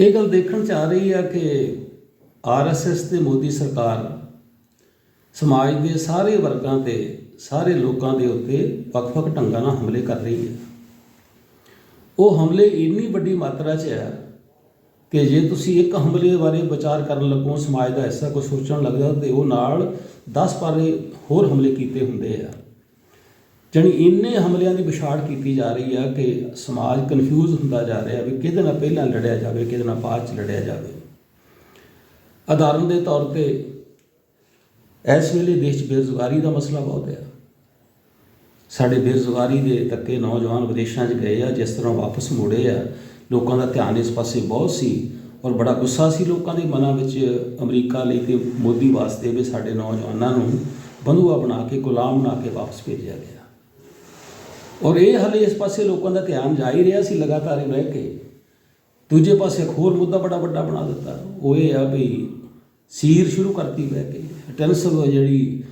ਇਹ ਗੱਲ ਦੇਖਣ ਚ ਆ ਰਹੀ ਆ ਕਿ ਆਰਐਸਐਸ ਤੇ ਮੋਦੀ ਸਰਕਾਰ ਸਮਾਜ ਦੇ ਸਾਰੇ ਵਰਗਾਂ ਤੇ, ਸਾਰੇ ਲੋਕਾਂ ਦੇ ਉੱਤੇ ਵੱਖ-ਵੱਖ ਢੰਗਾਂ ਨਾਲ ਹਮਲੇ ਕਰ ਰਹੀ ਹੈ। ਉਹ ਹਮਲੇ ਇੰਨੀ ਵੱਡੀ ਮਾਤਰਾ 'ਚ ਹੈ ਕਿ ਜੇ ਤੁਸੀਂ ਇੱਕ ਹਮਲੇ ਬਾਰੇ ਵਿਚਾਰ ਕਰਨ ਲੱਗੋ, ਸਮਾਜ ਦਾ ਐਸਾ ਕੁਝ ਸੋਚਣ ਲੱਗਦਾ ਤੇ ਉਹ ਨਾਲ 10 ਬਾਰੇ ਹੋਰ ਹਮਲੇ ਕੀਤੇ ਹੁੰਦੇ ਆ। ਜਾਣੀ ਇੰਨੇ ਹਮਲਿਆਂ ਦੀ ਵਿਛਾੜ ਕੀਤੀ ਜਾ ਰਹੀ ਆ ਕਿ ਸਮਾਜ ਕਨਫਿਊਜ਼ ਹੁੰਦਾ ਜਾ ਰਿਹਾ ਵੀ ਕਿਹਦੇ ਨਾਲ ਪਹਿਲਾਂ ਲੜਿਆ ਜਾਵੇ, ਕਿਹਦੇ ਨਾਲ ਬਾਅਦ ਚ ਲੜਿਆ ਜਾਵੇ। ਉਦਾਹਰਨ ਦੇ ਤੌਰ ਤੇ ਇਸ ਵੇਲੇ ਦੇਸ਼ 'ਚ ਬੇਰੁਜ਼ਗਾਰੀ ਦਾ ਮਸਲਾ ਬਹੁਤ ਹੈ ਸਾਡੇ ਬੇਰੁਜ਼ਗਾਰੀ ਦੇ ਤੱਕੇ ਨੌਜਵਾਨ ਵਿਦੇਸ਼ਾਂ 'ਚ ਗਏ ਆ, ਜਿਸ ਤਰ੍ਹਾਂ ਵਾਪਸ ਮੁੜੇ ਆ। ਲੋਕਾਂ ਦਾ ਧਿਆਨ ਇਸ ਪਾਸੇ ਬਹੁਤ ਸੀ ਔਰ ਬੜਾ ਗੁੱਸਾ ਸੀ ਲੋਕਾਂ ਦੇ ਮਨਾਂ ਵਿੱਚ ਅਮਰੀਕਾ ਲਈ ਤੇ ਮੋਦੀ ਵਾਸਤੇ ਵੀ ਸਾਡੇ ਨੌਜਵਾਨਾਂ ਨੂੰ ਬੰਧੂਆ ਬਣਾ ਕੇ, ਗੁਲਾਮ ਬਣਾ ਕੇ ਵਾਪਸ ਭੇਜਿਆ ਗਿਆ। ਔਰ ਇਹ ਹਾਲੇ ਇਸ ਪਾਸੇ ਲੋਕਾਂ ਦਾ ਧਿਆਨ ਜਾ ਹੀ ਰਿਹਾ ਸੀ ਲਗਾਤਾਰ ਇਹ ਬਹਿ ਕੇ। ਦੂਜੇ ਪਾਸੇ ਇੱਕ ਹੋਰ ਮੁੱਦਾ ਬੜਾ ਵੱਡਾ ਬਣਾ ਦਿੱਤਾ। ਉਹ ਇਹ ਆ ਵੀ ਸੀਰ ਸ਼ੁਰੂ ਕਰਤੀ ਬਹਿ ਕੇ। ਟੈਨਸਲ ਜਿਹੜੀ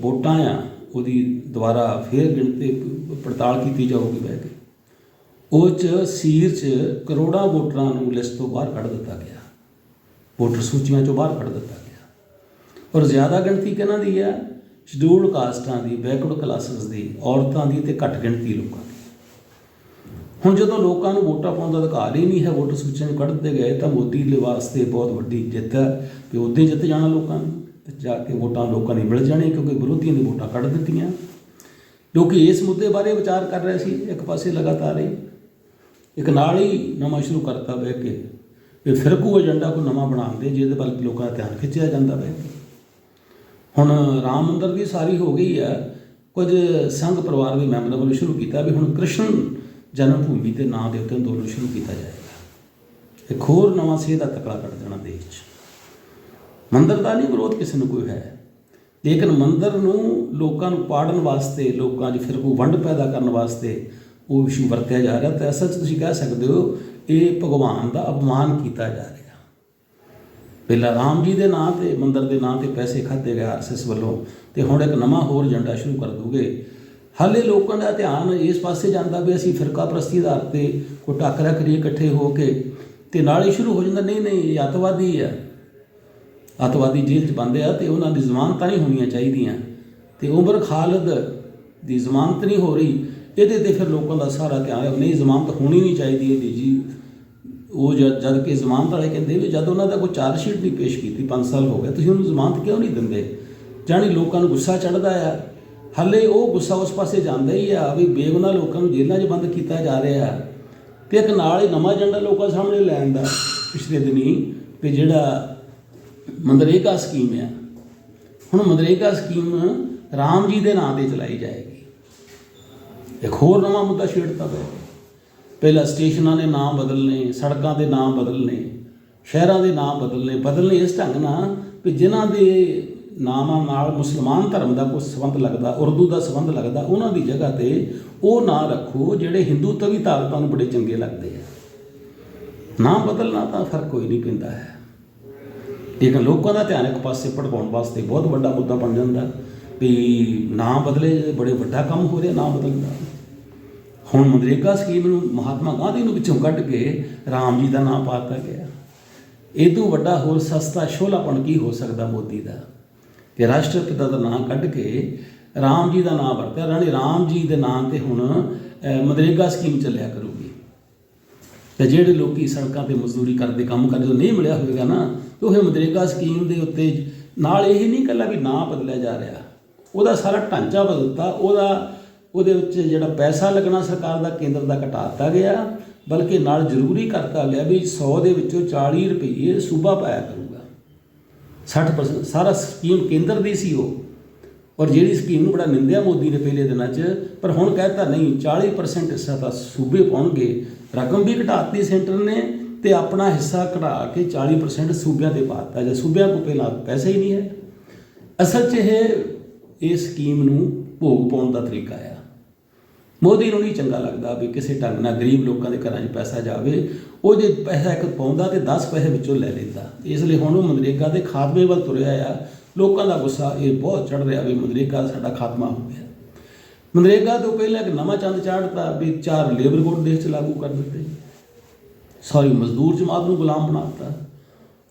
ਵੋਟਾਂ ਆ, ਉਹਦੀ ਦੁਬਾਰਾ ਫੇਰ ਗਿਣਤੀ ਪੜਤਾਲ ਕੀਤੀ ਜਾਊਗੀ ਬਹਿ ਕੇ। ਉਹ ਚ ਸੀਰ ਚ ਕਰੋੜਾਂ ਵੋਟਰਾਂ ਨੂੰ ਲਿਸਟ ਤੋਂ ਬਾਹਰ ਕੱਢ ਦਿੱਤਾ ਗਿਆ। ਵੋਟਰ ਸੂਚੀਆਂ ਚੋਂ ਬਾਹਰ ਕੱਢ ਦਿੱਤਾ ਗਿਆ। ਔਰ ਜ਼ਿਆਦਾ ਗਿਣਤੀ ਕਿਹਨਾਂ ਦੀ ਆ? ਸ਼ਡਿਊਲਡ ਕਾਸਟਾਂ ਦੀ ਬੈਕਵਰਡ ਕਲਾਸਿਸ ਦੀ, ਔਰਤਾਂ ਦੀ ਤੇ ਘੱਟ ਗਿਣਤੀ ਲੋਕਾਂ ਦੀ। ਹੁਣ ਜਦੋਂ ਲੋਕਾਂ ਨੂੰ ਵੋਟਾਂ ਪਾਉਣ ਦਾ ਅਧਿਕਾਰ ਹੀ ਨਹੀਂ ਹੈ, ਵੋਟਰ ਸੂਚੀਆਂ ਨੂੰ ਕੱਢਦੇ ਗਏ ਤਾਂ ਮੋਦੀ ਦੇ ਵਾਸਤੇ ਬਹੁਤ ਵੱਡੀ ਜਿੱਤ ਹੈ ਕਿ ਉਹਦੇ ਜਿੱਤ ਜਾਣਾ ਲੋਕਾਂ ਨੂੰ ਤੇ ਜਾ ਕੇ ਵੋਟਾਂ ਲੋਕਾਂ ਨੇ ਮਿਲ ਜਾਣੀਆਂ ਕਿਉਂਕਿ ਵਿਰੋਧੀਆਂ ਦੀ ਵੋਟਾਂ ਕੱਢ ਦਿੱਤੀਆਂ। ਲੋਕੀ ਇਸ ਮੁੱਦੇ ਬਾਰੇ ਵਿਚਾਰ ਕਰ ਰਹੇ ਸੀ, ਇੱਕ ਪਾਸੇ ਲਗਾਤਾਰ ਹੀ। ਇੱਕ ਨਾਲ ਹੀ ਨਵਾਂ ਸ਼ੁਰੂ ਕਰਤਾ ਬਹਿ ਕੇ ਇਹ ਫਿਰਕੂ ਏਜੰਡਾ ਕੋਈ ਨਵਾਂ ਬਣਾਉਂਦੇ ਜਿਹਦੇ ਵੱਲ ਲੋਕਾਂ ਦਾ ਧਿਆਨ ਖਿੱਚਿਆ ਜਾਂਦਾ ਬਹਿ ਕੇ। ਹੁਣ ਰਾਮ ਮੰਦਰ ਦੀ ਸਾਰੀ ਹੋ ਗਈ ਆ ਕੁਝ ਸੰਘ ਪਰਿਵਾਰ ਦੇ ਮੈਂਬਰਾਂ ਵੱਲੋਂ ਸ਼ੁਰੂ ਕੀਤਾ ਵੀ ਹੁਣ ਕ੍ਰਿਸ਼ਨ ਜਨਮ ਭੂਮੀ ਦੇ ਨਾਂ ਦੇ ਉੱਤੇ ਅੰਦੋਲਨ ਸ਼ੁਰੂ ਕੀਤਾ ਜਾਏਗਾ। ਇੱਕ ਹੋਰ ਨਵਾਂ ਸਿਹਤ ਦਾ ਤਕੜਾ ਕਰ ਦੇਣਾ ਦੇਸ਼ 'ਚ। ਮੰਦਰ ਦਾ ਨਹੀਂ ਵਿਰੋਧ ਕਿਸੇ ਨੂੰ ਕੋਈ ਹੈ। ਲੇਕਿਨ ਮੰਦਰ ਨੂੰ ਲੋਕਾਂ ਨੂੰ ਪਾੜਨ ਵਾਸਤੇ, ਲੋਕਾਂ 'ਚ ਫਿਰ ਕੋਈ ਵੰਡ ਪੈਦਾ ਕਰਨ ਵਾਸਤੇ ਉਹ ਵਿਸ਼ੂ ਵਰਤਿਆ ਜਾ ਰਿਹਾ। ਤਾਂ ਅਸਲ 'ਚ ਤੁਸੀਂ ਕਹਿ ਸਕਦੇ ਹੋ, ਇਹ ਭਗਵਾਨ ਦਾ ਅਪਮਾਨ ਕੀਤਾ ਜਾ ਰਿਹਾ। ਪਹਿਲਾਂ ਰਾਮ ਜੀ ਦੇ ਨਾਂ ਤੇ, ਮੰਦਰ ਦੇ ਨਾਂ ਤੇ ਪੈਸੇ ਖਾਦੇ ਗਏ ਆਰਐਸਐਸ ਵੱਲੋਂ ਤੇ ਹੁਣ ਇੱਕ ਨਵਾਂ ਹੋਰ ਏਜੰਡਾ ਸ਼ੁਰੂ ਕਰ ਦੂਗੇ। ਹਾਲੇ ਲੋਕਾਂ ਦਾ ਧਿਆਨ ਇਸ ਪਾਸੇ ਜਾਂਦਾ ਵੀ ਅਸੀਂ ਫਿਰਕਾ ਪ੍ਰਸਤੀ ਆਧਾਰ ਤੇ ਕੋਈ ਟਾਕਰਾ ਕਰੀਏ ਇਕੱਠੇ ਹੋ ਕੇ ਤੇ ਨਾਲ ਹੀ ਸ਼ੁਰੂ ਹੋ ਜਾਂਦਾ, ਨਹੀਂ ਨਹੀਂ, ਇਹ ਅੱਤਵਾਦੀ ਆ। ਅੱਤਵਾਦੀ ਜੇਲ੍ਹ 'ਚ ਬੰਦੇ ਆ ਤੇ ਉਹਨਾਂ ਦੀ ਜ਼ਮਾਨਤਾਂ ਨਹੀਂ ਹੋਣੀਆਂ ਚਾਹੀਦੀਆਂ। ਤੇ ਉਮਰ ਖਾਲਦ ਦੀ ਜ਼ਮਾਨਤ ਨਹੀਂ ਹੋ ਰਹੀ, ਇਹਦੇ ਤੇ ਫਿਰ ਲੋਕਾਂ ਦਾ ਸਾਰਾ ਧਿਆਨ ਨਹੀਂ, ਜ਼ਮਾਨਤ ਹੋਣੀ ਨਹੀਂ ਚਾਹੀਦੀ ਇਹਦੀ ਜੀ। ਉਹ ਜਦ ਜਦ ਕਿ ਜ਼ਮਾਨਤ ਵਾਲੇ ਕਹਿੰਦੇ ਵੀ ਜਦ ਉਹਨਾਂ ਦਾ ਕੋਈ ਚਾਰਜ ਸ਼ੀਟ ਨਹੀਂ ਪੇਸ਼ ਕੀਤੀ 5 ਸਾਲ ਹੋ ਗਏ, ਤੁਸੀਂ ਉਹਨੂੰ ਜ਼ਮਾਨਤ ਕਿਉਂ ਨਹੀਂ ਦਿੰਦੇ? ਜਾਣੀ ਲੋਕਾਂ ਨੂੰ ਗੁੱਸਾ ਚੜਦਾ ਆ। ਹੱਲੇ ਉਹ ਗੁੱਸਾ ਉਸ ਪਾਸੇ ਜਾਂਦਾ ਹੀ ਆ ਵੀ ਬੇਗੁਨਾਹ ਲੋਕਾਂ ਨੂੰ ਜੇਲ੍ਹਾਂ 'ਚ ਬੰਦ ਕੀਤਾ ਜਾ ਰਿਹਾ ਤੇ ਇੱਕ ਨਾਲ ਹੀ ਨਵਾਂ ਏਜੰਡਾ ਲੋਕਾਂ ਸਾਹਮਣੇ ਲੈਣ ਦਾ ਪਿਛਲੇ ਦਿਨੀ ਵੀ ਜਿਹੜਾ ਮਨਰੇਗਾ ਸਕੀਮ ਆ, ਹੁਣ ਮਨਰੇਗਾ ਸਕੀਮ ਰਾਮ ਜੀ ਦੇ ਨਾਂ ਤੇ ਚਲਾਈ ਜਾਏਗੀ। ਇੱਕ ਹੋਰ ਨਵਾਂ ਮੁੱਦਾ ਛੇੜਤਾ ਪਿਆ। ਪਹਿਲਾਂ ਸਟੇਸ਼ਨਾਂ ਦੇ ਨਾਮ ਬਦਲਨੇ, ਸੜਕਾਂ ਦੇ ਨਾਮ ਬਦਲਨੇ, ਸ਼ਹਿਰਾਂ ਦੇ ਨਾਮ ਬਦਲਨੇ ਬਦਲਨੇ ਇਸ ਢੰਗ ਨਾਲ ਵੀ ਜਿਨ੍ਹਾਂ ਦੇ ਨਾਮਾਂ ਨਾਲ ਮੁਸਲਮਾਨ ਧਰਮ ਦਾ ਕੋਈ ਸੰਬੰਧ ਲੱਗਦਾ, ਉਰਦੂ ਦਾ ਸੰਬੰਧ ਲੱਗਦਾ, ਉਹਨਾਂ ਦੀ ਜਗ੍ਹਾ ਤੇ ਉਹ ਨਾਂ ਰੱਖੋ ਜਿਹੜੇ ਹਿੰਦੂ ਤਵੀ ਤਾਕਤਾਂ ਨੂੰ ਬੜੇ ਚੰਗੇ ਲੱਗਦੇ ਆ। ਨਾਮ ਬਦਲਣਾ ਤਾਂ ਫ਼ਰਕ ਕੋਈ ਨਹੀਂ ਪੈਂਦਾ ਹੈ। ਲੇਕਿਨ ਲੋਕਾਂ ਦਾ ਧਿਆਨ ਇੱਕ ਪਾਸੇ ਭਟਕਾਉਣ ਵਾਸਤੇ ਬਹੁਤ ਵੱਡਾ ਮੁੱਦਾ ਬਣ ਜਾਂਦਾ ਵੀ ਨਾਮ ਬਦਲੇ, ਬੜੇ ਵੱਡਾ ਕੰਮ ਹੋ ਰਿਹਾ ਨਾਮ ਬਦਲਣ ਦਾ। ਹੁਣ ਮਨਰੇਗਾ ਸਕੀਮ ਨੂੰ ਮਹਾਤਮਾ ਗਾਂਧੀ ਨੂੰ ਵਿੱਚੋਂ ਕੱਢ ਕੇ ਰਾਮ ਜੀ ਦਾ ਨਾਮ ਪਾਤਾ ਗਿਆ। ਇਹ ਤੋਂ ਵੱਡਾ ਹੋਰ ਸਸਤਾ ਸ਼ੋਲਾਪਣ ਕੀ ਹੋ ਸਕਦਾ ਮੋਦੀ ਦਾ? ਕਿ ਰਾਸ਼ਟਰਪਿਤਾ ਦਾ ਨਾਮ ਕੱਢ ਕੇ ਰਾਮ ਜੀ ਦਾ ਨਾਮ ਵਰਤਿਆ ਰਾਣੀ ਰਾਮ ਜੀ ਦੇ ਨਾਮ ਤੇ ਹੁਣ ਮਨਰੇਗਾ ਸਕੀਮ ਚੱਲਿਆ ਕਰੂਗੀ। ਤੇ ਜਿਹੜੇ ਲੋਕੀ ਸੜਕਾਂ ਤੇ ਮਜ਼ਦੂਰੀ ਕਰਦੇ, ਕੰਮ ਕਰਦੇ ਉਹ ਨਹੀਂ ਮਿਲਿਆ ਹੋਵੇਗਾ ਨਾ, ਤੇ ਉਹ ਮਨਰੇਗਾ ਸਕੀਮ ਦੇ ਉੱਤੇ ਨਾਲ ਇਹ ਨਹੀਂ ਕੱਲਾ ਵੀ ਨਾਂ ਬਦਲਿਆ ਜਾ ਰਿਹਾ। ਉਹਦਾ ਸਾਰਾ ਢਾਂਚਾ ਬਦਲਤਾ, ਉਹਦਾ ਉਹਦੇ ਵਿੱਚ ਜਿਹੜਾ ਪੈਸਾ ਲੱਗਣਾ ਸਰਕਾਰ ਦਾ, ਕੇਂਦਰ ਦਾ ਘਟਾਤਾ ਗਿਆ, ਬਲਕਿ ਨਾਲ ਜ਼ਰੂਰੀ ਕਰਤਾ ਗਿਆ ਵੀ 100 ਦੇ ਵਿੱਚੋਂ 40 ਰੁਪਏ ਸੂਬਾ ਪਾਇਆ ਕਰੂਗਾ। 60% ਸਾਰਾ ਸਕੀਮ ਕੇਂਦਰ ਦੀ ਸੀ ਉਹ। ਔਰ ਜਿਹੜੀ ਸਕੀਮ ਨੂੰ ਬੜਾ ਨਿੰਦਿਆ ਮੋਦੀ ਨੇ ਪਹਿਲੇ ਦਿਨਾਂ 'ਚ, ਪਰ ਹੁਣ ਕਹਿਤਾ ਨਹੀਂ 40% ਹਿੱਸਾ ਤਾਂ ਸੂਬੇ ਪਾਉਣਗੇ। ਰਕਮ ਵੀ ਘਟਾਤੀ ਸੈਂਟਰ ਨੇ ਤੇ ਆਪਣਾ ਹਿੱਸਾ ਘਟਾ ਕੇ 40% ਸੂਬਿਆਂ ਤੇ ਪਾਤਾ ਜੇ ਸੂਬਿਆਂ ਕੋਲ ਪਹਿਲਾਂ ਪੈਸਾ ਹੀ ਨਹੀਂ ਹੈ। ਅਸਲ 'ਚ ਇਹ ਇਹ ਸਕੀਮ ਨੂੰ ਭੋਗ ਪਾਉਣ ਦਾ ਤਰੀਕਾ ਆ। ਮੋਦੀ ਨੂੰ ਨਹੀਂ ਚੰਗਾ ਲੱਗਦਾ ਵੀ ਕਿਸੇ ਢੰਗ ਨਾਲ ਗਰੀਬ ਲੋਕਾਂ ਦੇ ਘਰਾਂ 'ਚ ਪੈਸਾ ਜਾਵੇ, ਉਹ ਜੇ ਪੈਸਾ ਇੱਕ ਪਾਉਂਦਾ ਤੇ 10 ਪੈਸੇ ਵਿੱਚੋਂ ਲੈ ਲੈਂਦਾ। ਇਸ ਲਈ ਹੁਣ ਉਹ ਮਨਰੇਗਾ ਦੇ ਖਾਤਮੇ ਵੱਲ ਤੁਰਿਆ ਆ। ਲੋਕਾਂ ਦਾ ਗੁੱਸਾ ਇਹ ਬਹੁਤ ਚੜ ਰਿਹਾ ਵੀ ਮਨਰੇਗਾ ਸਾਡਾ ਖਾਤਮਾ ਹੋ ਗਿਆ। ਮਨਰੇਗਾ ਤੋਂ ਪਹਿਲਾਂ ਇੱਕ ਨਵਾਂ ਚੰਦ ਚਾੜਤਾ ਵੀ ਚਾਰ ਲੇਬਰ ਕੋਡ ਦੇਸ਼ 'ਚ ਲਾਗੂ ਕਰ ਦਿੱਤੇ। ਸਾਰੀ ਮਜ਼ਦੂਰ ਜਮਾਤ ਨੂੰ ਗੁਲਾਮ ਬਣਾਤਾ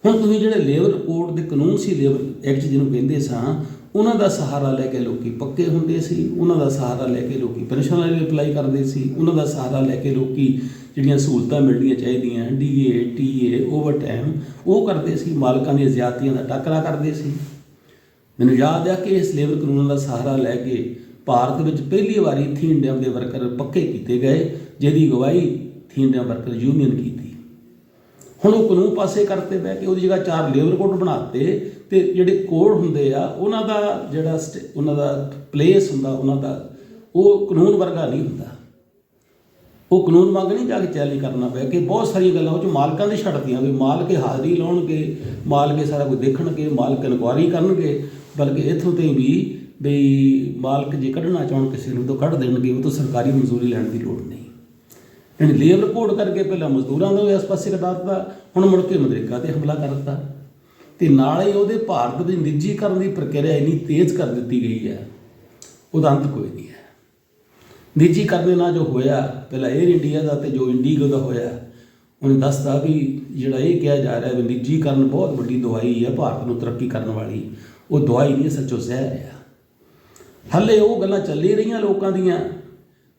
ਹੁਣ ਤੁਸੀਂ ਜਿਹੜੇ ਲੇਬਰ ਕੋਡ ਦੇ ਕਾਨੂੰਨ ਸੀ, ਲੇਬਰ ਐਕਟ ਜਿਹਨੂੰ ਕਹਿੰਦੇ ਸਾਂ ਉਹਨਾਂ ਦਾ ਸਹਾਰਾ ਲੈ ਕੇ ਲੋਕੀ ਪੱਕੇ ਹੁੰਦੇ ਸੀ, ਉਹਨਾਂ ਦਾ ਸਹਾਰਾ ਲੈ ਕੇ ਲੋਕੀ ਪੈਨਸ਼ਨ ਲਈ ਅਪਲਾਈ ਕਰਦੇ ਸੀ, ਉਹਨਾਂ ਦਾ ਸਹਾਰਾ ਲੈ ਕੇ ਲੋਕੀ ਜਿਹੜੀਆਂ ਸਹੂਲਤਾਂ ਮਿਲਣੀਆਂ ਚਾਹੀਦੀਆਂ ਡੀਏ ਟੀਏ ਓਵਰਟਾਈਮ, ਉਹ ਕਰਦੇ ਸੀ, ਮਾਲਕਾਂ ਦੀਆਂ ਜ਼ਿਆਦਤੀਆਂ ਦਾ ਟੱਕਰਾ ਕਰਦੇ ਸੀ। ਮੈਨੂੰ ਯਾਦ ਆ ਕਿ ਇਸ ਲੇਬਰ ਕਾਨੂੰਨਾਂ ਦਾ ਸਹਾਰਾ ਲੈ ਕੇ ਭਾਰਤ ਵਿੱਚ ਪਹਿਲੀ ਵਾਰੀ ਥੀਨ ਡੈਮ ਦੇ ਵਰਕਰ ਪੱਕੇ ਕੀਤੇ ਗਏ, ਜਿਹਦੀ ਅਗਵਾਈ ਥੀਨ ਡੈਮ ਵਰਕਰ ਯੂਨੀਅਨ ਕੀਤੀ। ਹੁਣ ਉਹ ਕਾਨੂੰਨ ਪਾਸੇ ਕਰਤੇ ਬਹਿ ਕੇ ਉਹਦੀ ਜਗ੍ਹਾ ਚਾਰ ਲੇਬਰ ਕੋਡ ਬਣਾਤੇ ਤੇ ਜਿਹੜੇ ਕੋਡ ਹੁੰਦੇ ਆ, ਉਹਨਾਂ ਦਾ ਜਿਹੜਾ ਸਟ- ਉਹਨਾਂ ਦਾ ਪਲੇਸ ਹੁੰਦਾ, ਉਹਨਾਂ ਦਾ, ਉਹ ਕਾਨੂੰਨ ਵਰਗਾ ਨਹੀਂ ਹੁੰਦਾ। ਉਹ ਕਾਨੂੰਨ ਵਾਂਗ ਨਹੀਂ ਜਾ ਕੇ ਚੈਲੰਜ ਕਰਨਾ ਪਿਆ ਕਿ ਬਹੁਤ ਸਾਰੀਆਂ ਗੱਲਾਂ ਉਹ ਚ ਮਾਲਕਾਂ ਦੀ ਛੱਡਦੀਆਂ ਵੀ ਮਾਲਕ ਹਾਜ਼ਰੀ ਲਾਉਣਗੇ, ਮਾਲਕ ਸਾਰਾ ਕੁਝ ਦੇਖਣਗੇ, ਮਾਲਕ ਇਨਕੁਆਰੀ ਕਰਨਗੇ, ਬਲਕਿ ਇਥੋਂ ਤੇ ਵੀ ਬਈ ਮਾਲਕ ਜੇ ਕੱਢਣਾ ਚਾਹਣ ਕਿਸੇ ਨੂੰ ਤਾਂ ਕੱਢ ਦੇਣਗੇ, ਉਹ ਤੋਂ ਸਰਕਾਰੀ ਮਨਜ਼ੂਰੀ ਲੈਣ ਦੀ ਲੋੜ ਨਹੀਂ। ਯਾਨੀ ਲੇਬਰ ਕੋਡ ਕਰਕੇ ਪਹਿਲਾਂ ਮਜ਼ਦੂਰਾਂ ਦਾ ਇਸ ਪਾਸੇ ਕਟਾ ਦਿੱਤਾ, ਹੁਣ ਮੁੜ ਕੇ ਮਦਰੇਗਾ ਤੇ ਹਮਲਾ ਕਰ ਦਿੱਤਾ। ਤੇ ਨਾਲ ਹੀ ਉਹਦੇ ਭਾਰਤ ਦੇ ਨਿੱਜੀਕਰਨ ਦੀ ਪ੍ਰਕਿਰਿਆ ਇੰਨੀ ਤੇਜ਼ ਕਰ ਦਿੱਤੀ ਗਈ ਹੈ ਉਹਦਾ ਅੰਤ ਕੋਈ ਨਹੀਂ ਹੈ। ਨਿੱਜੀਕਰਨ ਦੇ ਨਾਲ ਜੋ ਹੋਇਆ, ਪਹਿਲਾਂ 에ਅਰ ਇੰਡੀਆ ਦਾ ਤੇ ਜੋ ਇੰਡੀਗੋ ਦਾ ਹੋਇਆ, ਉਹਨੇ ਦੱਸਦਾ ਵੀ ਜਿਹੜਾ ਇਹ ਕਿਹਾ ਜਾ ਰਿਹਾ ਵੀ ਨਿੱਜੀਕਰਨ ਬਹੁਤ ਵੱਡੀ ਦਵਾਈ ਹੈ, ਭਾਰਤ ਨੂੰ ਤਰੱਕੀ ਕਰਨ ਵਾਲੀ। ਉਹ ਦਵਾਈ ਨਹੀਂ, ਸੱਚੋ ਜ਼ਹਿਰ ਹੈ ਹੱਲੇ ਉਹ ਗੱਲਾਂ ਚੱਲੀ ਰਹੀਆਂ ਲੋਕਾਂ ਦੀਆਂ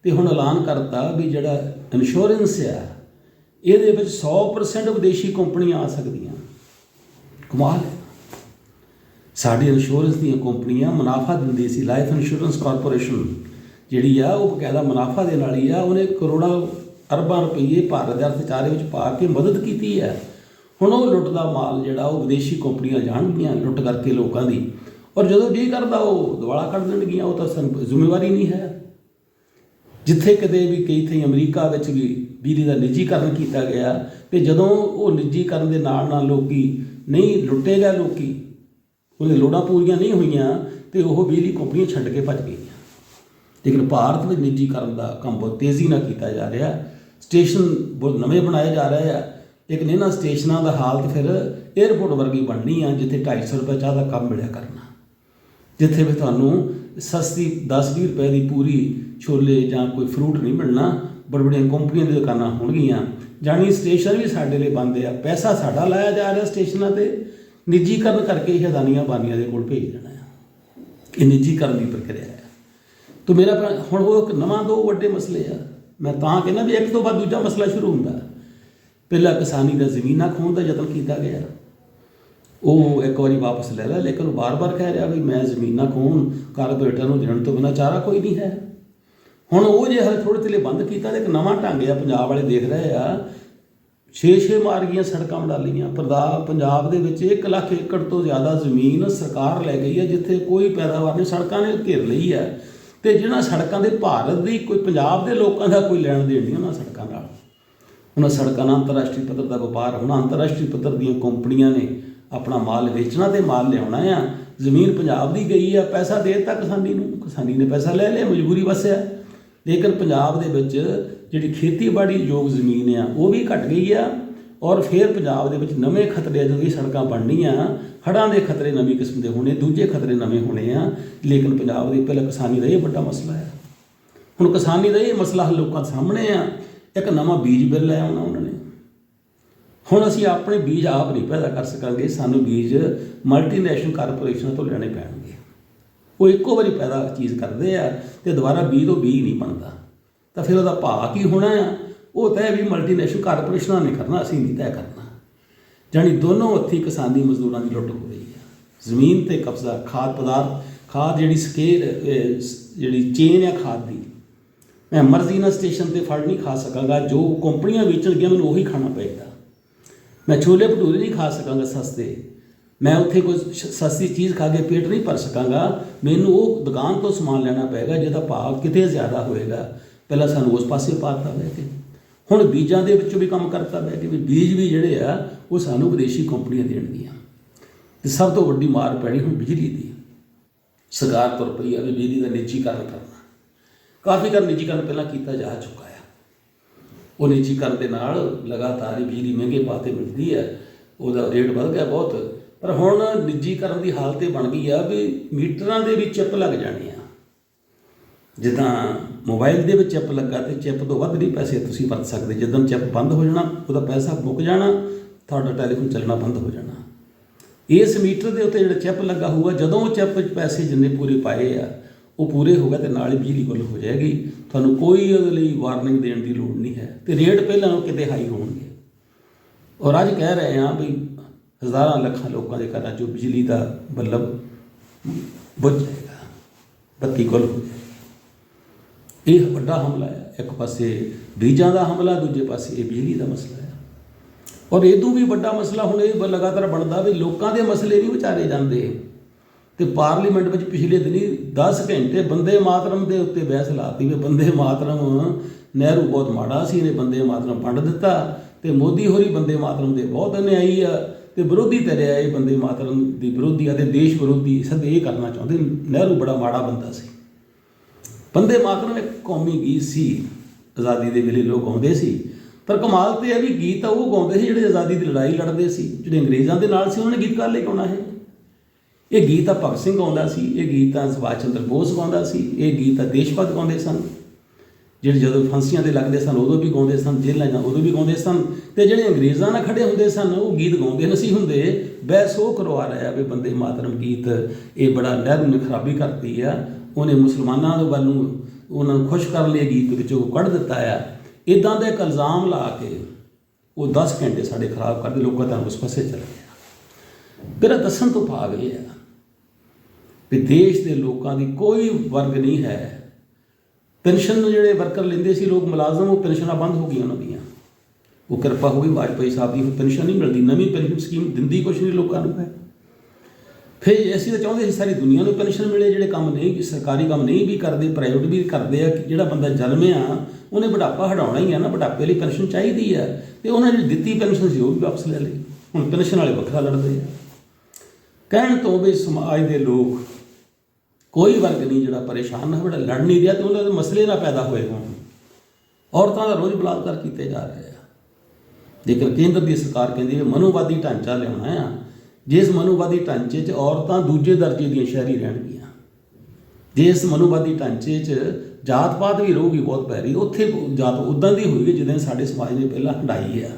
ਤੇ ਹੁਣ ਐਲਾਨ ਕਰਤਾ ਵੀ ਜਿਹੜਾ ਇੰਸ਼ੋਰੈਂਸ ਆ, ਇਹਦੇ ਵਿੱਚ 100% ਵਿਦੇਸ਼ੀ ਕੰਪਨੀਆਂ ਆ ਸਕਦੀਆਂ। ਕਮਾਲ ਹੈ। ਸਾਡੀ ਇੰਸ਼ੋਰੈਂਸ ਦੀਆਂ ਕੰਪਨੀਆਂ ਮੁਨਾਫਾ ਦਿੰਦੀ ਸੀ ਲਾਈਫ ਇੰਸ਼ੋਰੈਂਸ ਕਾਰਪੋਰੇਸ਼ਨ ਜਿਹੜੀ ਆ, ਉਹ ਬਕਾਇਦਾ ਮੁਨਾਫਾ ਦੇਣ ਵਾਲੀ ਆ, ਉਹਨੇ ਕਰੋੜਾਂ, ਅਰਬਾਂ ਰੁਪਏ ਭਾਰਤ ਦੇ ਅਰਥਚਾਰੇ ਵਿੱਚ ਪਾ ਕੇ ਮਦਦ ਕੀਤੀ ਹੈ। ਹੁਣ ਉਹ ਲੁੱਟ ਦਾ ਮਾਲ ਜਿਹੜਾ, ਉਹ ਵਿਦੇਸ਼ੀ ਕੰਪਨੀਆਂ ਜਾਣਗੀਆਂ ਲੁੱਟ ਕਰਕੇ ਲੋਕਾਂ ਦੀ। ਔਰ ਜਦੋਂ ਜੀ ਕਰਦਾ, ਉਹ ਦੁਆਲਾ ਕੱਢ ਦੇਣਗੀਆਂ, ਉਹ ਤਾਂ ਸਾਨੂੰ ਜ਼ਿੰਮੇਵਾਰੀ ਨਹੀਂ ਹੈ। ਜਿੱਥੇ ਕਦੇ ਵੀ ਕਈ ਥਾਈਂ ਅਮਰੀਕਾ ਵਿੱਚ ਵੀ ਬਿਜਲੀ ਦਾ ਨਿੱਜੀਕਰਨ ਕੀਤਾ ਗਿਆ, ਤੇ ਜਦੋਂ ਉਹ ਨਿੱਜੀਕਰਨ ਦੇ ਨਾਲ ਨਾਲ ਲੋਕੀ ਨਹੀਂ ਲੁੱਟੇ ਗਏ ਲੋਕੀ। ਉਹਦੇ ਲੋੜਾਂ ਪੂਰੀਆਂ ਨਹੀਂ ਹੋਈਆਂ ਤੇ ਉਹ ਬਿਜਲੀ ਕੰਪਨੀਆਂ ਛੱਡ ਕੇ ਭੱਜ ਗਈਆਂ। ਲੇਕਿਨ ਭਾਰਤ ਵਿੱਚ ਨਿੱਜੀਕਰਨ ਦਾ ਕੰਮ ਬਹੁਤ ਤੇਜ਼ੀ ਨਾਲ ਕੀਤਾ ਜਾ ਰਿਹਾ। ਸਟੇਸ਼ਨ ਬਹੁਤ ਨਵੇਂ ਬਣਾਏ ਜਾ ਰਹੇ ਆ। ਲੇਕਿਨ ਇਹਨਾਂ ਸਟੇਸ਼ਨਾਂ ਦਾ ਹਾਲਤ ਫਿਰ 에ਅਰਪੋਰਟ ਵਰਗੀ ਬਣਨੀ ਆ, ਜਿੱਥੇ 250 ਰੁਪਏ ਚਾਹ ਦਾ ਕੰਮ ਮਿਲਿਆ ਕਰਨਾ। ਜਿੱਥੇ ਵੀ ਤੁਹਾਨੂੰ ਸਸਤੀ 10-20 ਰੁਪਏ ਦੀ ਪੂਰੀ ਛੋਲੇ ਜਾਂ ਕੋਈ ਫਰੂਟ ਨਹੀਂ ਮਿਲਣਾ। ਬੜ ਬੜੀਆਂ ਕੰਪਨੀਆਂ ਦੀਆਂ ਦੁਕਾਨਾਂ ਹੋਣਗੀਆਂ। ਜਾਣੀ ਸਟੇਸ਼ਨ ਵੀ ਸਾਡੇ ਲਈ ਬੰਦੇ ਆ। ਪੈਸਾ ਸਾਡਾ ਲਾਇਆ ਜਾ ਰਿਹਾ ਸਟੇਸ਼ਨਾਂ ਤੇ, ਨਿੱਜੀਕਰਨ ਕਰਕੇ ਹੀ ਅਦਾਨੀਆਂ ਬਾਨੀਆਂ ਦੇ ਕੋਲ ਭੇਜ ਦੇਣਾ ਆ। ਇਹ ਨਿੱਜੀਕਰਨ ਦੀ ਪ੍ਰਕਿਰਿਆ ਹੈ ਤੋ ਮੇਰਾ ਭਰਾ- ਹੁਣ ਉਹ ਇੱਕ ਨਵਾਂ ਦੋ ਵੱਡੇ ਮਸਲੇ ਆ। ਮੈਂ ਤਾਂ ਕਹਿੰਦਾ ਵੀ ਇੱਕ ਤੋਂ ਬਾਅਦ ਦੂਜਾ ਮਸਲਾ ਸ਼ੁਰੂ ਹੁੰਦਾ। ਪਹਿਲਾ ਕਿਸਾਨੀ ਦਾ ਜ਼ਮੀਨਾਂ ਖੋਹਣ ਦਾ ਯਤਨ ਕੀਤਾ ਗਿਆ। ਉਹ ਇੱਕ ਵਾਰੀ ਵਾਪਸ ਲੈ ਲਿਆ, ਲੇਕਿਨ ਉਹ ਬਾਰ-ਬਾਰ ਕਹਿ ਰਿਹਾ ਵੀ ਮੈਂ ਜ਼ਮੀਨਾਂ ਖੋਹਣ ਕਾਰਪੋਰੇਟਰ ਨੂੰ ਦੇਣ ਤੋਂ ਬਿਨਾਂ ਚਾਰਾ ਕੋਈ ਨਹੀਂ ਹੈ। ਹੁਣ ਉਹ ਜੇ ਹਲੇ ਥੋੜੇ ਥਲੇ ਬੰਦ ਕੀਤਾ ਤੇ ਇੱਕ ਨਵਾਂ ਢੰਗ ਆ ਪੰਜਾਬ ਵਾਲੇ ਦੇਖ ਰਹੇ ਆ। 6-6 ਮਾਰਗੀਆਂ ਸੜਕਾਂ ਬਣਾ ਲਈਆਂ। ਪ੍ਰਦਾ- ਪੰਜਾਬ ਦੇ ਵਿੱਚ 1 ਲੱਖ ਏਕੜ ਤੋਂ ਜ਼ਿਆਦਾ ਜ਼ਮੀਨ ਸਰਕਾਰ ਲੈ ਗਈ ਹੈ, ਜਿੱਥੇ ਕੋਈ ਪੈਦਾਵਾਰ ਨਹੀਂ। ਸੜਕਾਂ ਨੇ ਘੇਰ ਲਈ ਹੈ। ਤੇ ਜਿਹੜਾ ਸੜਕਾਂ ਦੇ ਭਾਰਤ ਦੀ ਕੋਈ ਪੰਜਾਬ ਦੇ ਲੋਕਾਂ ਦਾ ਕੋਈ ਲੈਣ ਦੇਣ ਨਹੀਂ, ਉਹਨਾਂ ਸੜਕਾਂ ਨਾਲ। ਉਹਨਾਂ ਸੜਕਾਂ ਨਾਲ ਅੰਤਰਰਾਸ਼ਟਰੀ ਪੱਧਰ ਦਾ ਵਪਾਰ ਹੋਣਾ। ਅੰਤਰਰਾਸ਼ਟਰੀ ਪੱਧਰ ਦੀਆਂ ਕੰਪਨੀਆਂ ਨੇ ਆਪਣਾ ਮਾਲ ਵੇਚਣਾ ਤੇ ਮਾਲ ਲਿਆਉਣਾ ਆ। ਜ਼ਮੀਨ ਪੰਜਾਬ ਦੀ ਗਈ ਆ। ਪੈਸਾ ਦੇ ਦਿੱਤਾ ਕਿਸਾਨੀ ਨੂੰ ਕਿਸਾਨੀ ਨੇ ਪੈਸਾ ਲੈ ਲਿਆ, ਮਜਬੂਰੀ ਵਸਿਆ ਲੇਕਿਨ ਪੰਜਾਬ ਦੇ ਵਿੱਚ ਜਿਹੜੀ ਖੇਤੀਬਾੜੀ ਯੋਗ ਜ਼ਮੀਨ ਆ, ਉਹ ਵੀ ਘਟ ਗਈ ਆ ਔਰ ਫਿਰ ਪੰਜਾਬ ਦੇ ਵਿੱਚ ਨਵੇਂ ਖਤਰੇ ਜਦੋਂ ਇਹ ਸੜਕਾਂ ਬਣਨੀਆਂ। ਹੜ੍ਹਾਂ ਦੇ ਖਤਰੇ ਨਵੀਂ ਕਿਸਮ ਦੇ ਹੋਣੇ, ਦੂਜੇ ਖਤਰੇ ਨਵੇਂ ਹੋਣੇ ਆ। ਲੇਕਿਨ ਪੰਜਾਬ ਦੀ ਪਹਿਲਾਂ ਕਿਸਾਨੀ ਦਾ ਇਹ ਵੱਡਾ ਮਸਲਾ ਹੈ ਹੁਣ ਕਿਸਾਨੀ ਦਾ ਇਹ ਮਸਲਾ ਲੋਕਾਂ ਸਾਹਮਣੇ ਆ। ਇੱਕ ਨਵਾਂ ਬੀਜ ਬਿੱਲ ਲੈ ਆਉਣਾ ਉਹਨਾਂ ਨੇ। ਹੁਣ ਅਸੀਂ ਆਪਣੇ ਬੀਜ ਆਪ ਨਹੀਂ ਪੈਦਾ ਕਰ ਸਕਾਂਗੇ, ਸਾਨੂੰ ਬੀਜ ਮਲਟੀਨੈਸ਼ਨਲ ਕਾਰਪੋਰੇਸ਼ਨਾਂ ਤੋਂ ਲੈਣੇ ਪੈਣਗੇ। ਉਹ ਇੱਕੋ ਵਾਰੀ ਪੈਦਾ ਚੀਜ਼ ਕਰਦੇ ਆ ਤੇ ਦੁਬਾਰਾ ਬੀਜ ਤੋਂ ਬੀਜ ਨਹੀਂ ਬਣਦਾ। ਤਾਂ ਫਿਰ ਉਹਦਾ ਭਾਅ ਕੀ ਹੋਣਾ ਆ? ਉਹ ਤੈਅ ਵੀ ਮਲਟੀਨੈਸ਼ਨਲ ਕਾਰਪੋਰੇਸ਼ਨਾਂ ਨੇ ਕਰਨਾ, ਅਸੀਂ ਨਹੀਂ ਤੈਅ ਕਰਨਾ। ਜਾਣੀ ਦੋਨੋਂ ਹੱਥੀ ਕਿਸਾਨੀ ਮਜ਼ਦੂਰਾਂ ਦੀ ਲੁੱਟ ਹੋ ਰਹੀ ਆ। ਜ਼ਮੀਨ ਤੇ ਕਬਜ਼ਾ, ਖਾਦ ਪਦਾਰਥ, ਖਾਦ ਜਿਹੜੀ ਸਕੇਲ ਜਿਹੜੀ ਚੇਨ ਆ ਖਾਦ ਦੀ। ਮੈਂ ਮਰਜ਼ੀ ਨਾਲ ਸਟੇਸ਼ਨ ਤੇ ਫੜ ਨਹੀਂ ਖਾ ਸਕਾਂਗਾ, ਜੋ ਕੰਪਨੀਆਂ ਵੇਚਣਗੀਆਂ, ਮੈਨੂੰ ਉਹੀ ਖਾਣਾ ਪਏਗਾ। ਮੈਂ ਛੋਲੇ ਭਟੂਰੇ ਨਹੀਂ ਖਾ ਸਕਾਂਗਾ ਸਸਤੇ। ਮੈਂ ਉੱਥੇ ਕੋਈ ਸ਼- ਸਸਤੀ ਚੀਜ਼ ਖਾ ਕੇ ਪੇਟ ਨਹੀਂ ਭਰ ਸਕਾਂਗਾ। ਮੈਨੂੰ ਉਹ ਦੁਕਾਨ ਤੋਂ ਸਮਾਨ ਲੈਣਾ ਪਏਗਾ, ਜਿਹਦਾ ਭਾਅ ਕਿਤੇ ਜ਼ਿਆਦਾ ਹੋਏਗਾ। ਪਹਿਲਾਂ ਸਾਨੂੰ ਉਸ ਪਾਸੇ ਪਾਤਾ ਬਹਿ ਕੇ। ਹੁਣ ਬੀਜਾਂ ਦੇ ਵਿੱਚੋਂ ਵੀ ਕੰਮ ਕਰਤਾ ਬਹਿ ਕੇ ਵੀ ਬੀਜ ਵੀ ਜਿਹੜੇ ਆ, ਉਹ ਸਾਨੂੰ ਵਿਦੇਸ਼ੀ ਕੰਪਨੀਆਂ ਦੇਣਗੀਆਂ। ਤੇ ਸਭ ਤੋਂ ਵੱਡੀ ਮਾਰ ਪੈਣੀ ਹੁਣ ਬਿਜਲੀ ਦੀ। ਸਰਕਾਰ ਤੁਰ ਪਈ ਆ ਵੀ ਬਿਜਲੀ ਦਾ ਨਿੱਜੀਕਰਨ ਕਰਨਾ। ਕਾਫੀ ਕਰ ਨਿੱਜੀਕਰਨ ਪਹਿਲਾਂ ਕੀਤਾ ਜਾ ਚੁੱਕਾ ਹੈ ਉਹ ਨਿੱਜੀਕਰਨ ਦੇ ਨਾਲ ਲਗਾਤਾਰ ਬਿਜਲੀ ਮਹਿੰਗੇ ਪਾਤੇ ਮਿਲਦੀ ਹੈ ਉਹਦਾ ਰੇਟ ਵੱਧ ਗਿਆ ਬਹੁਤ। ਪਰ ਹੁਣ ਨਿੱਜੀਕਰਨ ਦੀ ਹਾਲਤ ਇਹ ਬਣ ਗਈ ਆ ਵੀ ਮੀਟਰਾਂ ਦੇ ਵਿੱਚ ਚਿੱਪ ਲੱਗ ਜਾਣੀ ਆ। ਜਿੱਦਾਂ ਮੋਬਾਈਲ ਦੇ ਵਿੱਚ ਚਿਪ ਲੱਗਾ ਤੇ ਚਿਪ ਤੋਂ ਵੱਧ ਨਹੀਂ ਪੈਸੇ ਤੁਸੀਂ ਵਰਤ ਸਕਦੇ। ਜਦੋਂ ਚਿਪ ਬੰਦ ਹੋ ਜਾਣਾ, ਉਹਦਾ ਪੈਸਾ ਮੁੱਕ ਜਾਣਾ, ਤੁਹਾਡਾ ਟੈਲੀਫੋਨ ਚੱਲਣਾ ਬੰਦ ਹੋ ਜਾਣਾ। ਇਸ ਮੀਟਰ ਦੇ ਉੱਤੇ ਜਿਹੜਾ ਚਿਪ ਲੱਗਾ ਹੋਊਗਾ, ਜਦੋਂ ਉਹ ਚਿਪ ਵਿੱਚ ਪੈਸੇ ਜਿੰਨੇ ਪੂਰੇ ਪਾਏ ਆ, ਉਹ ਪੂਰੇ ਹੋ ਗਏ ਤੇ ਨਾਲ ਹੀ ਬਿਜਲੀ ਗੁੱਲ ਹੋ ਜਾਏਗੀ। ਤੁਹਾਨੂੰ ਕੋਈ ਉਹਦੇ ਲਈ ਵਾਰਨਿੰਗ ਦੇਣ ਦੀ ਲੋੜ ਨਹੀਂ ਹੈ ਤੇ ਰੇਟ ਪਹਿਲਾਂ ਨਾਲੋਂ ਕਿਤੇ ਹਾਈ ਹੋਣਗੇ। ਔਰ ਅੱਜ ਕਹਿ ਰਹੇ ਹਾਂ ਵੀ ਹਜ਼ਾਰਾਂ ਲੱਖਾਂ ਲੋਕਾਂ ਦੇ ਘਰਾਂ 'ਚੋਂ ਬਿਜਲੀ ਦਾ ਬੱਲਬ ਬੁੱਝ ਜਾਏਗਾ, ਬੱਤੀ ਗੁੱਲ ਹੋ ਜਾਏਗੀ। ਇਹ ਵੱਡਾ ਹਮਲਾ ਹੈ। ਇੱਕ ਪਾਸੇ ਬੀਜਾਂ ਦਾ ਹਮਲਾ, ਦੂਜੇ ਪਾਸੇ ਇਹ ਬਿਜਲੀ ਦਾ ਮਸਲਾ ਹੈ। ਔਰ ਇਹ ਤੋਂ ਵੀ ਵੱਡਾ ਮਸਲਾ ਹੁਣ ਇਹ ਬ- ਲਗਾਤਾਰ ਬਣਦਾ ਵੀ ਲੋਕਾਂ ਦੇ ਮਸਲੇ ਨਹੀਂ ਵਿਚਾਰੇ ਜਾਂਦੇ ਤੇ ਪਾਰਲੀਮੈਂਟ ਵਿੱਚ ਪਿਛਲੇ ਦਿਨੀ 10 ਘੰਟੇ ਬੰਦੇ ਮਾਤਰਮ ਦੇ ਉੱਤੇ ਬਹਿਸ ਲਾਤੀ ਵੀ ਬੰਦੇ ਮਾਤਰਮ ਨਹਿਰੂ ਬਹੁਤ ਮਾੜਾ ਸੀ ਨੇ ਬੰਦੇ ਮਾਤਰਮ ਵੰਡ ਦਿੱਤਾ ਤੇ ਮੋਦੀ ਹੋਰੀ ਬੰਦੇ ਮਾਤਰਮ ਦੇ ਬਹੁਤ ਅਨਿਆਈ ਆ। ਤੇ ਵਿਰੋਧੀ ਧਿਰ ਆ ਇਹ ਬੰਦੇ ਮਾਤਰਮ ਦੀ ਵਿਰੋਧੀ ਆ ਤੇ ਦੇਸ਼ ਵਿਰੋਧੀ ਸਦ ਇਹ ਕਰਨਾ ਚਾਹੁੰਦੇ ਨਹਿਰੂ ਬੜਾ ਮਾੜਾ ਬੰਦਾ ਸੀ। ਬੰਦੇ ਮਾਤਰਮ ਇੱਕ ਕੌਮੀ ਗੀਤ ਸੀ, ਆਜ਼ਾਦੀ ਦੇ ਵੇਲੇ ਲੋਕ ਆਉਂਦੇ ਸੀ। ਪਰ ਕਮਾਲ ਤੇ ਇਹ ਵੀ ਗੀਤ ਤਾਂ ਉਹ ਗਾਉਂਦੇ ਸੀ ਜਿਹੜੇ ਆਜ਼ਾਦੀ ਦੀ ਲੜਾਈ ਲੜਦੇ ਸੀ, ਜਿਹੜੇ ਅੰਗਰੇਜ਼ਾਂ ਦੇ ਨਾਲ ਸੀ, ਉਹਨਾਂ ਨੇ ਗੀਤ ਕਰ ਲਈ ਗਾਉਣਾ ਹੈ ਇਹ ਗੀਤ ਆ ਭਗਤ ਸਿੰਘ ਗਾਉਂਦਾ ਸੀ, ਇਹ ਗੀਤ ਤਾਂ ਸੁਭਾਸ਼ ਚੰਦਰ ਬੋਸ ਗਾਉਂਦਾ ਸੀ, ਇਹ ਗੀਤ ਆ ਦੇਸ਼ ਭਗਤ ਗਾਉਂਦੇ ਸਨ। ਜਿਹੜੇ ਜਦੋਂ ਫਾਂਸੀਆਂ ਤੇ ਲੱਗਦੇ ਸਨ, ਉਦੋਂ ਵੀ ਗਾਉਂਦੇ ਸਨ, ਜੇਲ੍ਹਾਂ ਜਾਂ ਉਦੋਂ ਵੀ ਗਾਉਂਦੇ ਸਨ। ਤੇ ਜਿਹੜੇ ਅੰਗਰੇਜ਼ਾਂ ਨਾਲ ਖੜੇ ਹੁੰਦੇ ਸਨ, ਉਹ ਗੀਤ ਗਾਉਂਦੇ ਨਹੀਂ ਸੀ ਹੁੰਦੇ, ਬਹਿਸ ਉਹ ਕਰਵਾ ਰਿਹਾ ਵੀ ਬੰਦੇ ਮਾਤਰਮ ਗੀਤ, ਇਹ ਬੜਾ ਨਹਿਰੂ ਨੇ ਖਰਾਬੀ ਕਰਤੀ ਆ। ਉਹਨੇ ਮੁਸਲਮਾਨਾਂ ਦੇ ਵੱਲ ਨੂੰ ਉਹਨਾਂ ਨੂੰ ਖੁਸ਼ ਕਰਨ ਲਈ ਗੀਤ ਵਿੱਚੋਂ ਕੱਢ ਦਿੱਤਾ ਆ। ਇਦਾਂ ਦੇ ਇੱਕ ਇਲਜ਼ਾਮ ਲਾ ਕੇ ਉਹ 10 ਘੰਟੇ ਸਾਡੇ ਖਰਾਬ ਕਰਦੇ, ਲੋਕਾਂ ਤਾਂ ਉਸ ਪਾਸੇ ਚਲੇ ਗਿਆ। ਮੇਰਾ ਦੱਸਣ ਤੋਂ ਭਾਵ ਇਹ ਹੈ ਵੀ ਦੇਸ਼ ਦੇ ਲੋਕਾਂ ਦੀ ਕੋਈ ਵਰਗ ਨਹੀਂ ਹੈ ਪੈਨਸ਼ਨ ਨੂੰ ਜਿਹੜੇ ਵਰਕਰ ਲੈਂਦੇ ਸੀ, ਲੋਕ ਮੁਲਾਜ਼ਮ, ਉਹ ਪੈਨਸ਼ਨਾਂ ਬੰਦ ਹੋ ਗਈਆਂ ਉਹਨਾਂ ਦੀਆਂ। ਉਹ ਕਿਰਪਾ ਹੋ ਗਈ ਵਾਜਪਾਈ ਸਾਹਿਬ ਦੀ ਹੁਣ ਪੈਨਸ਼ਨ ਨਹੀਂ ਮਿਲਦੀ, ਨਵੀਂ ਪੈਨਸ਼ਨ ਸਕੀਮ ਦਿੰਦੀ ਕੁਛ ਨਹੀਂ ਲੋਕਾਂ ਨੂੰ, ਹੈ। ਫਿਰ ਅਸੀਂ ਤਾਂ ਚਾਹੁੰਦੇ ਸੀ ਸਾਰੀ ਦੁਨੀਆ ਨੂੰ ਪੈਨਸ਼ਨ ਮਿਲੇ, ਜਿਹੜੇ ਕੰਮ ਨਹੀਂ, ਸਰਕਾਰੀ ਕੰਮ ਨਹੀਂ ਵੀ ਕਰਦੇ ਪ੍ਰਾਈਵੇਟ ਵੀ ਕਰਦੇ ਆ, ਜਿਹੜਾ ਬੰਦਾ ਜਨਮਿਆ, ਉਹਨੇ ਬੁਢਾਪਾ ਹਟਾਉਣਾ ਹੀ ਆ ਨਾ, ਬੁਢਾਪੇ ਲਈ ਪੈਨਸ਼ਨ ਚਾਹੀਦੀ ਆ। ਤੇ ਉਹਨਾਂ ਨੇ ਦਿੱਤੀ ਪੈਨਸ਼ਨ ਸੀ, ਉਹ ਵੀ ਵਾਪਸ ਲੈ ਲਈ। ਹੁਣ ਪੈਨਸ਼ਨ ਵਾਲੇ ਵੱਖਰਾ ਲੜਦੇ ਆ। ਕਹਿਣ ਤੋਂ ਵੀ ਸਮਾਜ ਦੇ ਲੋਕ ਕੋਈ ਵਰਗ ਨਹੀਂ ਜਿਹੜਾ ਪਰੇਸ਼ਾਨ ਨਾ ਬੜਾ ਲੜ ਨਹੀਂ ਰਿਹਾ ਤੇ ਉਹਨਾਂ ਦੇ ਮਸਲੇ ਨਾ ਪੈਦਾ ਹੋਏ ਹੋਣ। ਔਰਤਾਂ ਦਾ ਰੋਜ਼ ਬਲਾਤਕਾਰ ਕੀਤੇ ਜਾ ਰਹੇ ਆ। ਜੇਕਰ ਕੇਂਦਰ ਦੀ ਸਰਕਾਰ ਕਹਿੰਦੀ ਹੈ, ਮਨੋਵਾਦੀ ਢਾਂਚਾ ਲਿਆਉਣਾ ਆ, ਜਿਸ ਮਨੋਵਾਦੀ ਢਾਂਚੇ 'ਚ ਔਰਤਾਂ ਦੂਜੇ ਦਰਜੇ ਦੀਆਂ ਸ਼ਹਿਰੀ ਰਹਿਣਗੀਆਂ। ਜਿਸ ਮਨੋਵਾਦੀ ਢਾਂਚੇ 'ਚ ਜਾਤ ਪਾਤ ਵੀ ਰਹੂਗੀ, ਬਹੁਤ ਪੈਰੀ ਉੱਥੇ ਜਾਤ ਉਦਾਂ ਦੀ ਹੋਏਗੀ ਜਿੱਦਾਂ ਸਾਡੇ ਸਮਾਜ ਨੇ ਪਹਿਲਾਂ ਹੰਡਾਈ ਆ।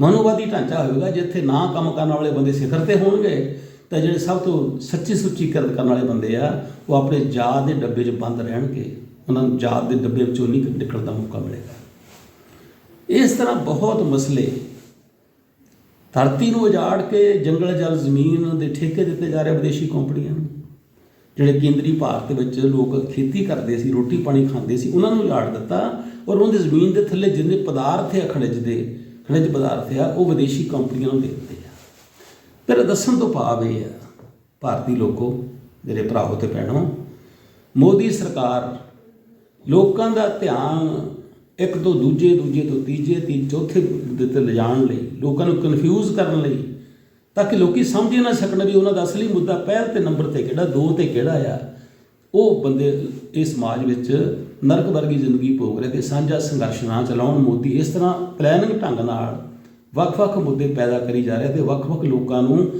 ਮਨੋਵਾਦੀ ਢਾਂਚਾ ਹੋਵੇਗਾ ਜਿੱਥੇ ਨਾ ਕੰਮ ਕਰਨ ਵਾਲੇ ਬੰਦੇ ਸਿਖਰ ਤੇ ਹੋਣਗੇ ਤਾਂ ਜਿਹੜੇ ਸਭ ਤੋਂ ਸੱਚੀ ਸੁੱਚੀ ਕਰਤ ਕਰਨ ਵਾਲੇ ਬੰਦੇ ਆ, ਉਹ ਆਪਣੇ ਜਾਤ ਦੇ ਡੱਬੇ 'ਚ ਬੰਦ ਰਹਿਣਗੇ। ਉਹਨਾਂ ਨੂੰ ਜਾਤ ਦੇ ਡੱਬੇ ਵਿੱਚੋਂ ਨਹੀਂ ਨਿਕਲਣ ਦਾ ਮੌਕਾ ਮਿਲੇਗਾ। ਇਸ ਤਰ੍ਹਾਂ ਬਹੁਤ ਮਸਲੇ ਧਰਤੀ ਨੂੰ ਉਜਾੜ ਕੇ ਜੰਗਲ, ਜਲ, ਜ਼ਮੀਨ ਦੇ ਠੇਕੇ ਦਿੱਤੇ ਜਾ ਰਹੇ ਵਿਦੇਸ਼ੀ ਕੰਪਨੀਆਂ ਨੂੰ, ਜਿਹੜੇ ਕੇਂਦਰੀ ਭਾਰਤ ਵਿੱਚ ਲੋਕ ਖੇਤੀ ਕਰਦੇ ਸੀ, ਰੋਟੀ ਪਾਣੀ ਖਾਂਦੇ ਸੀ, ਉਹਨਾਂ ਨੂੰ ਉਜਾੜ ਦਿੱਤਾ ਔਰ ਉਹਨਾਂ ਦੀ ਜ਼ਮੀਨ ਦੇ ਥੱਲੇ ਜਿੰਨੇ ਪਦਾਰਥ ਆ, ਖਣਿਜ ਦੇ, ਖਣਿਜ ਪਦਾਰਥ ਆ, ਉਹ ਵਿਦੇਸ਼ੀ ਕੰਪਨੀਆਂ ਨੂੰ ਦੇ ਦਿੱਤੇ ਫਿਰ ਦੱਸਣ ਤੋਂ ਭਾਵ ਇਹ ਹੈ, ਭਾਰਤੀ ਲੋਕੋ, ਮੇਰੇ ਭਰਾਓ ਤੇ ਭੈਣੋ, ਮੋਦੀ ਸਰਕਾਰ ਲੋਕਾਂ ਦਾ ਧਿਆਨ ਇੱਕ ਤੋਂ ਦੂਜੇ ਦੂਜੇ ਤੋਂ ਤੀਜੇ ਤੀ ਚੌਥੇ ਦੇ ਤੇ ਲਿਜਾਣ ਲਈ, ਲੋਕਾਂ ਨੂੰ ਕਨਫਿਊਜ਼ ਕਰਨ ਲਈ, ਤਾਂ ਕਿ ਲੋਕੀ ਸਮਝ ਹੀ ਨਾ ਸਕਣ ਵੀ ਉਹਨਾਂ ਦਾ ਅਸਲੀ ਮੁੱਦਾ ਪਹਿਲ ਤੇ ਨੰਬਰ ਤੇ ਕਿਹੜਾ, ਦੋ ਤੇ ਕਿਹੜਾ ਆ। ਉਹ ਬੰਦੇ ਇਸ ਸਮਾਜ ਵਿੱਚ ਨਰਕ ਵਰਗੀ ਜ਼ਿੰਦਗੀ ਭੋਗ ਰਹੇ ਤੇ ਸਾਂਝਾ ਸੰਘਰਸ਼ ਨਾ ਚਲਾਉਣ, ਮੋਦੀ ਇਸ ਤਰ੍ਹਾਂ ਪਲੈਨਿੰਗ ਢੰਗ ਨਾਲ ਵੱਖ-ਵੱਖ ਮੁੱਦੇ ਪੈਦਾ ਕਰੀ ਜਾ ਰਿਹਾ ਤੇ ਵੱਖ-ਵੱਖ ਲੋਕਾਂ ਨੂੰ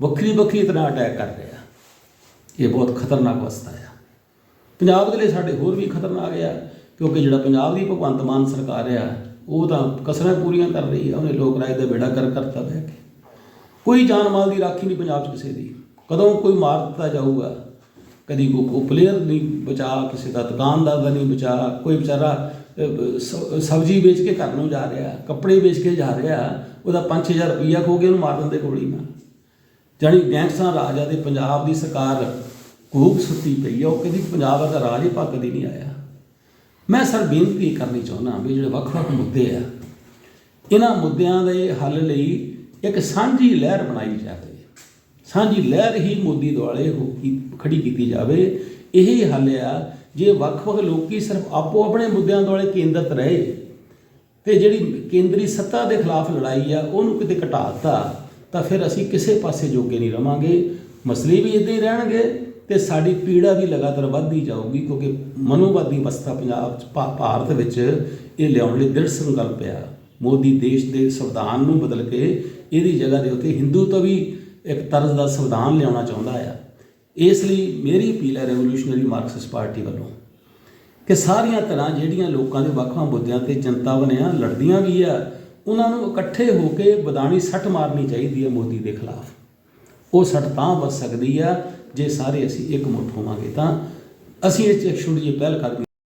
ਵੱਖਰੀ ਵੱਖਰੀ ਤਰ੍ਹਾਂ ਅਟੈਕ ਕਰ ਰਿਹਾ ਇਹ ਬਹੁਤ ਖਤਰਨਾਕ ਅਵਸਥਾ ਆ। ਪੰਜਾਬ ਦੇ ਲਈ ਸਾਡੇ ਹੋਰ ਵੀ ਖਤਰਨਾਕ ਆ, ਕਿਉਂਕਿ ਜਿਹੜਾ ਪੰਜਾਬ ਦੀ ਭਗਵੰਤ ਮਾਨ ਸਰਕਾਰ ਆ, ਉਹ ਤਾਂ ਕਸਰਾਂ ਪੂਰੀਆਂ ਕਰ ਰਹੀ ਆ, ਉਹਨੇ ਲੋਕ ਰਾਜ ਦਾ ਬੇੜਾ ਕਰ, ਕਰਤਾ ਬਹਿ ਕੇ। ਕੋਈ ਜਾਨ ਮਾਲ ਦੀ ਰਾਖੀ ਨਹੀਂ ਪੰਜਾਬ 'ਚ ਕਿਸੇ ਦੀ। ਕਦੋਂ ਕੋਈ ਮਾਰ ਦਿੱਤਾ ਜਾਊਗਾ, ਕਦੀ ਕੋਈ ਪਲੇਅਰ ਨਹੀਂ ਬਚਾ, ਕਿਸੇ ਦਾ ਦੁਕਾਨਦਾਰ ਦਾ ਨਹੀਂ ਬਚਾ, ਕੋਈ ਵਿਚਾਰਾ ਸਬਜ਼ੀ ਵੇਚ ਕੇ ਘਰ ਨੂੰ ਜਾ ਰਿਹਾ, ਕੱਪੜੇ ਵੇਚ ਕੇ ਜਾ ਰਿਹਾ, ਉਹਦਾ 5-6000 ਰੁਪਈਆ ਖੋ ਕੇ ਉਹਨੂੰ ਮਾਰ ਦਿੰਦੇ ਗੋਲੀ ਨਾਲ ਜਾਣੀ ਗੈਂਗਸਟਰਾਂ ਰਾਜਾ ਦੇ ਪੰਜਾਬ ਦੀ ਸਰਕਾਰ ਕੂਕ ਸੁੱਤੀ ਪਈ ਆ, ਉਹ ਕਹਿੰਦੀ ਪੰਜਾਬ ਦਾ ਰਾਜ ਹੀ ਪਾ ਕਦੀ ਨਹੀਂ ਆਇਆ। ਮੈਂ ਸਰ ਬੇਨਤੀ ਕਰਨੀ ਚਾਹੁੰਦਾ ਵੀ ਜਿਹੜੇ ਵੱਖ-ਵੱਖ ਮੁੱਦੇ ਆ, ਇਹਨਾਂ ਮੁੱਦਿਆਂ ਦੇ ਹੱਲ ਲਈ ਇੱਕ ਸਾਂਝੀ ਲਹਿਰ ਬਣਾਈ ਜਾਵੇ। ਸਾਂਝੀ ਲਹਿਰ ਹੀ ਮੋਦੀ ਦੁਆਲੇ ਹੋ ਕੀ, ਖੜੀ ਕੀਤੀ ਜਾਵੇ। ਇਹ ਹੱਲ ਆ ਜੇ ਵੱਖ-ਵੱਖ ਲੋਕੀ ਸਿਰਫ ਆਪੋ ਆਪਣੇ ਮੁੱਦਿਆਂ ਦੁਆਲੇ ਕੇਂਦਰਿਤ ਰਹੇ ਤੇ ਜਿਹੜੀ ਕੇਂਦਰੀ ਸੱਤਾ ਦੇ ਖਿਲਾਫ ਲੜਾਈ ਆ, ਉਹਨੂੰ ਕਿਤੇ ਘਟਾਤਾ, ਤਾਂ ਫਿਰ ਅਸੀਂ ਕਿਸੇ ਪਾਸੇ ਜੋਗੇ ਨਹੀਂ ਰਵਾਂਗੇ। ਮਸਲੇ ਵੀ ਇਦਾਂ ਹੀ ਰਹਿਣਗੇ ਤੇ ਸਾਡੀ ਪੀੜਾ ਵੀ ਲਗਾਤਾਰ ਵੱਧਦੀ ਜਾਊਗੀ, ਕਿਉਂਕਿ ਮਨੋਵਾਦੀ ਅਵਸਥਾ ਪੰਜਾਬ ਚ ਭਾ- ਭਾਰਤ ਵਿੱਚ ਇਹ ਲਿਆਉਣ ਲਈ ਦ੍ਰਿੜ ਸੰਕਲਪ ਆ। ਮੋਦੀ ਦੇਸ਼ ਦੇ ਸੰਵਿਧਾਨ ਨੂੰ ਬਦਲ ਕੇ ਇਹਦੀ ਜਗ੍ਹਾ ਦੇ ਉੱਤੇ ਹਿੰਦੂ ਤੋਂ ਵੀ ਇੱਕ ਤਰਜ਼ ਦਾ ਸੰਵਿਧਾਨ ਲਿਆਉਣਾ ਚਾਹੁੰਦਾ ਆ। ਇਸ ਲਈ ਮੇਰੀ ਅਪੀਲ ਹੈ ਰੈਵੋਲੂਸ਼ਨਰੀ ਮਾਰਕਸਿਸਟ ਪਾਰਟੀ ਵੱਲੋਂ ਕਿ ਸਾਰੀਆਂ ਤਰ੍ਹਾਂ ਜਿਹੜੀਆਂ ਲੋਕਾਂ ਦੇ ਵੱਖ-ਵੱਖ ਮੁੱਦਿਆਂ ਤੇ ਜਨਤਾ ਬਣਿਆ, ਲੜਦੀਆਂ ਵੀ ਆ, ਉਹਨਾਂ ਨੂੰ ਇਕੱਠੇ ਹੋ ਕੇ ਬਦਾਨੀ ਸੱਟ ਮਾਰਨੀ ਚਾਹੀਦੀ ਹੈ ਮੋਦੀ ਦੇ ਖਿਲਾਫ। ਉਹ ਸੱਟ ਤਾਂ ਬਚ ਸਕਦੀ ਆ ਜੇ ਸਾਰੇ ਅਸੀਂ ਇੱਕ ਮੁੱਠ ਹੋਵਾਂਗੇ ਤਾਂ। ਅਸੀਂ ਇਹ 'ਚ ਇੱਕ ਛੋਟੀ ਜਿਹੀ ਪਹਿਲ ਕਰ